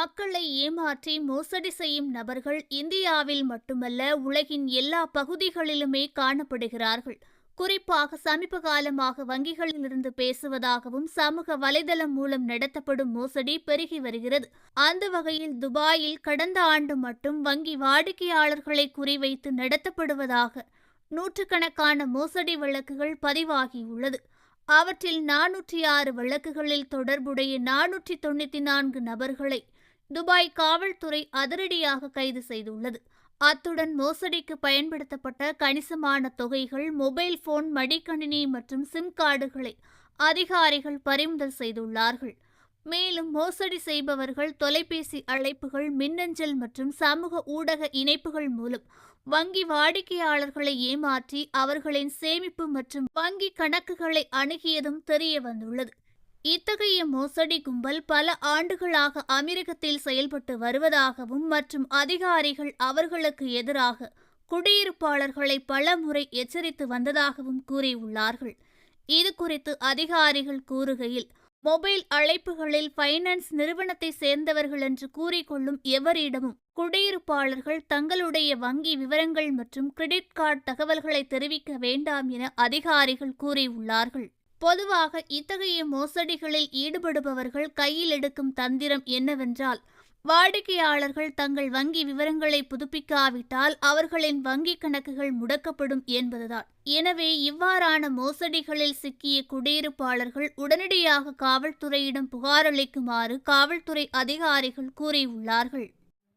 மக்களை ஏமாற்றி மோசடி செய்யும் நபர்கள் இந்தியாவில் மட்டுமல்ல உலகின் எல்லா பகுதிகளிலுமே காணப்படுகிறார்கள். குறிப்பாக சமீப காலமாக வங்கிகளிலிருந்து பேசுவதாகவும் சமூக வலைதளம் மூலம் நடத்தப்படும் மோசடி பெருகி வருகிறது. அந்த வகையில் துபாயில் கடந்த ஆண்டு மட்டும் வங்கி வாடிக்கையாளர்களை குறிவைத்து நடத்தப்படுவதாக நூற்றுக்கணக்கான மோசடி வழக்குகள் பதிவாகியுள்ளது. அவற்றில் நானூற்றி ஆறு வழக்குகளில் தொடர்புடைய நானூற்றி தொண்ணூற்றி நான்கு நபர்களை துபாய் காவல்துறை அதிரடியாக கைது செய்துள்ளது. அத்துடன் மோசடிக்கு பயன்படுத்தப்பட்ட கணிசமான தொகைகள் மொபைல் போன் மடிக்கணினி மற்றும் சிம் கார்டுகளை அதிகாரிகள் பறிமுதல் செய்துள்ளார்கள். மேலும் மோசடி செய்பவர்கள் தொலைபேசி அழைப்புகள் மின்னஞ்சல் மற்றும் சமூக ஊடக இணைப்புகள் மூலம் வங்கி வாடிக்கையாளர்களை ஏமாற்றி அவர்களின் சேமிப்பு மற்றும் வங்கி கணக்குகளை அணுகியதும் தெரிய வந்துள்ளது இத்தகைய மோசடி கும்பல் பல ஆண்டுகளாக அமெரிக்கத்தில் செயல்பட்டு வருவதாகவும் மற்றும் அதிகாரிகள் அவர்களுக்கு எதிராக குடியிருப்பாளர்களை பல முறை எச்சரித்து வந்ததாகவும் கூறியுள்ளார்கள். இது குறித்து அதிகாரிகள் கூறுகையில் மொபைல் அழைப்புகளில் ஃபைனான்ஸ் நிறுவனத்தை சேர்ந்தவர்கள் என்று கூறிக்கொள்ளும் எவரிடமும் குடியிருப்பாளர்கள் தங்களுடைய வங்கி விவரங்கள் மற்றும் கிரெடிட் கார்டு தகவல்களை தெரிவிக்க வேண்டாம் என அதிகாரிகள் கூறியுள்ளார்கள். பொதுவாக இத்தகைய மோசடிகளில் ஈடுபடுபவர்கள் கையில் எடுக்கும் தந்திரம் என்னவென்றால் வாடிக்கையாளர்கள் தங்கள் வங்கி விவரங்களை புதுப்பிக்காவிட்டால் அவர்களின் வங்கி கணக்குகள் முடக்கப்படும் என்பதுதான். எனவே இவ்வாறான மோசடிகளில் சிக்கிய குடியிருப்பாளர்கள் உடனடியாக காவல்துறையிடம் புகாரளிக்குமாறு காவல்துறை அதிகாரிகள் கூறியுள்ளார்கள்.